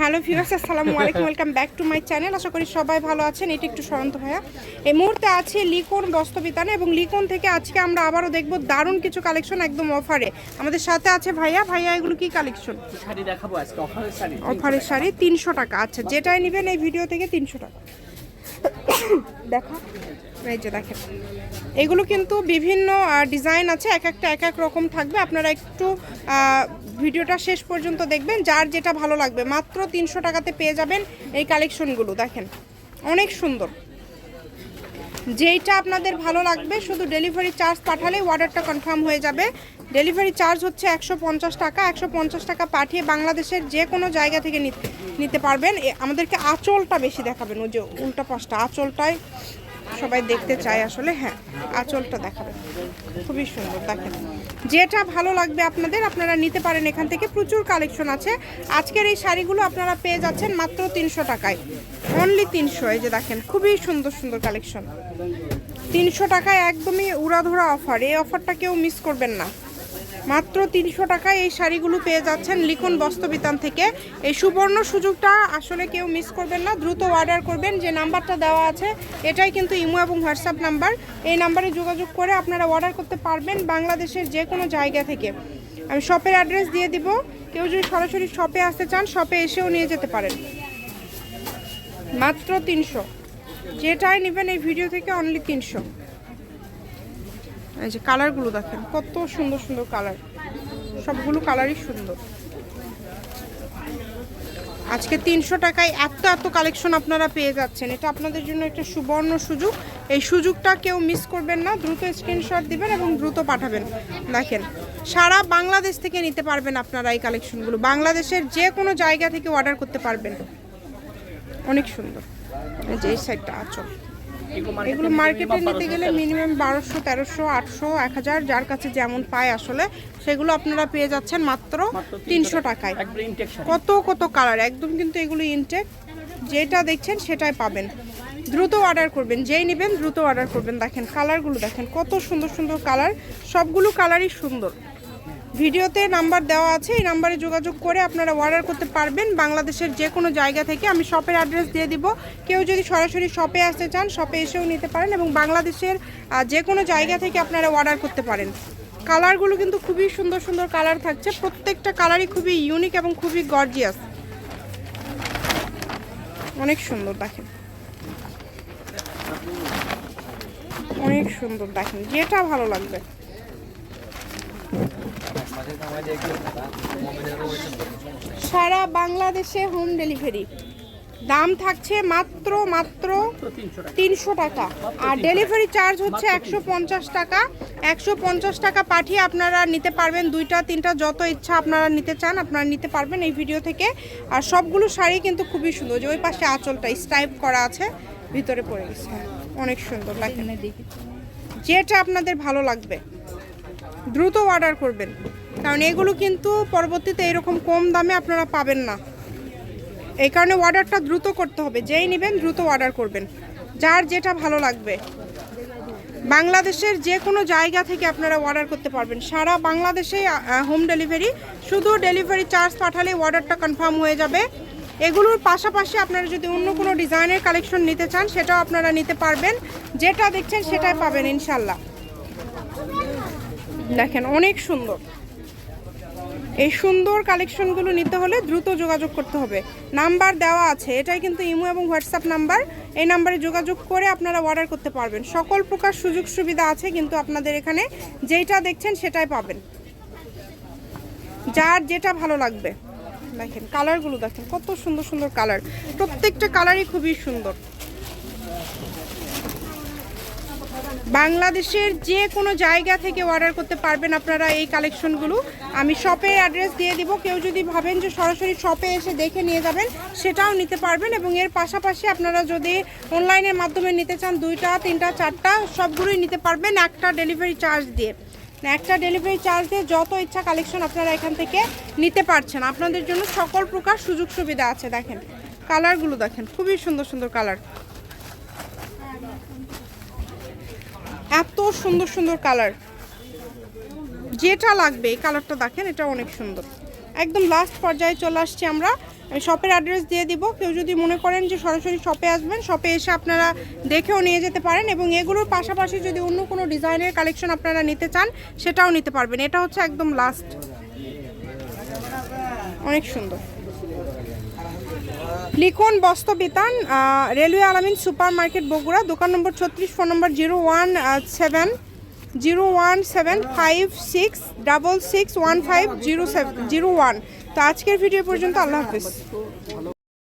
Hello viewers আসসালামু আলাইকুম welcome back to my channel. আশা করি সবাই ভালো আছেন এটি একটু সরন্ত ভাইয়া। এই মুহূর্তে আছে লিকন বস্তবিতানে এবং লিকন থেকে আজকে আমরা আবারও দেখব দারুণ কিছু কালেকশন একদম অফারে। আমাদের সাথে আছে ভাইয়া। ভাইয়া এগুলো কি কালেকশন? শাড়ি দেখাবো আজকে? অফারের শাড়ি অফারের শাড়ি তিনশো টাকা। আচ্ছা যেটাই নেবেন এই ভিডিও থেকে তিনশো টাকা। দেখা। এই যে দেখেন। এগুলো কিন্তু বিভিন্ন ডিজাইন আছে, এক একটা, এক এক রকম থাকবে। আপনারা একটু ভিডিওটা শেষ পর্যন্ত দেখবেন। যার যেটা ভালো লাগবে। মাত্র তিনশো টাকাতে পেয়ে যাবেন এই কালেকশনগুলো, দেখেন। অনেক সুন্দর। যেইটা আপনাদের ভালো লাগবে, শুধু ডেলিভারি চার্জ পাঠালে অর্ডারটা কনফার্ম হয়ে যাবে। ডেলিভারি চার্জ হচ্ছে একশো পঞ্চাশ টাকা। একশো পঞ্চাশ টাকা পাঠিয়ে বাংলাদেশের যে কোনো জায়গা থেকে নিতে নিতে পারবেন। আমাদেরকে আঁচলটা বেশি দেখাবেন। ওই যে উল্টা পাশটা আঁচলটাই সবাই দেখতে চায় আসলে হ্যাঁ আঁচলটা দেখাবেন খুবই সুন্দর, দেখেন। যেটা ভালো লাগবে আপনাদের, আপনারা নিতে পারেন এখান থেকে, প্রচুর কালেকশন আছে। আজকের এই শাড়িগুলো আপনারা পেয়ে যাচ্ছেন মাত্র তিনশো টাকায়। অনলি তিনশো, এই যে দেখেন, খুবই সুন্দর সুন্দর কালেকশন। তিনশো টাকায় একদমই উড়াধুরা অফার, এই অফারটা কেউ মিস করবেন না। মাত্র তিনশো টাকায় এই শাড়িগুলো পেয়ে যাচ্ছেন লিখন বস্তবিতান থেকে। এই সুবর্ণ সুযোগটা আসলে কেউ মিস করবেন না, দ্রুত অর্ডার করবেন। যে নাম্বারটা দেওয়া আছে, এটাই কিন্তু ইমো এবং হোয়াটসঅ্যাপ নাম্বার। এই নাম্বারে যোগাযোগ করে আপনারা অর্ডার করতে পারবেন বাংলাদেশের যে কোনো জায়গা থেকে। আমি শপের অ্যাড্রেস দিয়ে দিব। কেউ যদি সরাসরি শপে আসতে চান শপে এসেও নিয়ে যেতে পারেন। মাত্র তিনশো। যেটাই নেবেন এই ভিডিও থেকে অনলি তিনশো। এই যে কালারগুলো দেখেন, কত সুন্দর সুন্দর কালার। সবগুলো কালারই সুন্দর। আজকে তিনশো টাকায় এত এত কালেকশন আপনারা পেয়ে যাচ্ছেন। এটা আপনাদের জন্য একটা সুবর্ণ সুযোগ। এই সুযোগটা কেউ মিস করবেন না, দ্রুত স্ক্রিনশট দিবেন এবং দ্রুত পাঠাবেন। দেখেন, সারা বাংলাদেশ থেকে নিতে পারবেন আপনারা এই কালেকশনগুলো। বাংলাদেশের যে কোনো জায়গা থেকে অর্ডার করতে পারবেন। অনেক সুন্দর। যে এই সাইডটা আচল। এগুলো মার্কেটে নিতে গেলে মিনিমাম বারোশো তেরোশো আটশো এক হাজার যার কাছে যেমন পায় আসলে সেগুলো আপনারা পেয়ে যাচ্ছেন মাত্র তিনশো টাকায়। কত কত কালার একদম কিন্তু এগুলো ইনটেক যেটা দেখছেন সেটাই পাবেন। দ্রুত অর্ডার করবেন যেই নেবেন দ্রুত অর্ডার করবেন। দেখেন কালারগুলো দেখেন কত সুন্দর সুন্দর কালার সবগুলো কালারই সুন্দর। ভিডিওতে নাম্বার দেওয়া আছে, এই নাম্বারে যোগাযোগ করে আপনারা অর্ডার করতে পারবেন। বাংলাদেশের যে কোনো জায়গা থেকে আমি শপের অ্যাড্রেস দিয়ে দিব। কেউ যদি সরাসরি শপে আসতে চান শপে এসেও নিতে পারেন এবং বাংলাদেশের যে কোনো জায়গা থেকে আপনারা অর্ডার করতে পারেন। কালারগুলো কিন্তু খুবই সুন্দর সুন্দর কালার থাকছে। প্রত্যেকটা কালারই খুবই ইউনিক এবং খুবই গর্জিয়াস অনেক সুন্দর, দেখেন। অনেক সুন্দর, দেখেন। যেটা ভালো লাগবে। সারা বাংলাদেশে হোম ডেলিভারি। দাম থাকছে মাত্র মাত্র তিনশো টাকা। আর ডেলিভারি চার্জ হচ্ছে একশো পঞ্চাশ টাকা। একশো পঞ্চাশ টাকা পাঠিয়ে আপনারা নিতে পারবেন দুইটা, তিনটা, যত ইচ্ছা আপনারা নিতে চান, আপনারা নিতে পারবেন এই ভিডিও থেকে। আর সবগুলো শাড়ি কিন্তু খুবই সুন্দর। যে ওই পাশে আঁচলটা স্টাইপ করা আছে, ভিতরে পড়ে গেছে। অনেক সুন্দর দেখেন যেটা আপনাদের ভালো লাগবে। দ্রুত অর্ডার করবেন। কারণ এগুলো কিন্তু পরবর্তীতে এরকম কম দামে আপনারা পাবেন না। এই কারণে অর্ডারটা দ্রুত করতে হবে। যেই নেবেন দ্রুত অর্ডার করবেন। যার যেটা ভালো লাগবে। বাংলাদেশের যে কোনো জায়গা থেকে আপনারা অর্ডার করতে পারবেন। সারা বাংলাদেশে হোম ডেলিভারি শুধু ডেলিভারি চার্জ পাঠালে অর্ডারটা কনফার্ম হয়ে যাবে। এগুলোর পাশাপাশি আপনারা যদি অন্য কোনো ডিজাইনের কালেকশন নিতে চান, সেটাও আপনারা নিতে পারবেন। যেটা দেখছেন সেটাই পাবেন ইনশাল্লাহ দেখেন, অনেক সুন্দর। এই সুন্দর কালেকশনগুলো নিতে হলে দ্রুত যোগাযোগ করতে হবে। নাম্বার দেওয়া আছে, এটাই কিন্তু ইমো এবং হোয়াটসঅ্যাপ নাম্বার। এই নাম্বারে যোগাযোগ করে আপনারা অর্ডার করতে পারবেন। সকল প্রকার সুযোগ সুবিধা আছে, কিন্তু আপনাদের এখানে যেটা দেখছেন সেটাই পাবেন। যার যেটা ভালো লাগবে। দেখেন, কালারগুলো দেখেন, কত সুন্দর সুন্দর কালার। প্রত্যেকটা কালারই খুবই সুন্দর। বাংলাদেশের যে কোনো জায়গা থেকে অর্ডার করতে পারবেন আপনারা এই কালেকশনগুলো আমি শপের অ্যাড্রেস দিয়ে দিব। কেউ যদি ভাবেন যে সরাসরি শপে এসে দেখে নিয়ে যাবেন, সেটাও নিতে পারবেন এবং এর পাশাপাশি আপনারা যদি অনলাইনের মাধ্যমে নিতে চান, দুইটা, তিনটা, চারটা, সবগুলোই নিতে পারবেন একটা ডেলিভারি চার্জ দিয়ে। একটা ডেলিভারি চার্জ দিয়ে যত ইচ্ছা কালেকশন আপনারা এখান থেকে নিতে পারছেন। আপনাদের জন্য সকল প্রকার সুযোগ সুবিধা আছে, দেখেন। কালারগুলো দেখেন, খুবই সুন্দর সুন্দর কালার এত সুন্দর সুন্দর কালার। যেটা লাগবে, এই কালারটা দেখেন, এটা অনেক সুন্দর। একদম লাস্ট পর্যায়ে চলে আসছি আমরা। আমি শপের অ্যাড্রেস দিয়ে দিব। কেউ যদি মনে করেন যে সরাসরি শপে আসবেন শপে এসে আপনারা দেখেও নিয়ে যেতে পারেন এবং এগুলোর পাশাপাশি যদি অন্য কোনো ডিজাইনের কালেকশন আপনারা নিতে চান, সেটাও নিতে পারবেন। এটা হচ্ছে একদম লাস্ট অনেক সুন্দর। Likhon Bostro Bitan railway Alamin super market Bogura, দোকান নম্বর ছত্রিশ, phone number zero one seven, zero one seven five six double six one five zero seven, zero one. তো আজকের ভিডিও পর্যন্ত আল্লাহ হাফিজ।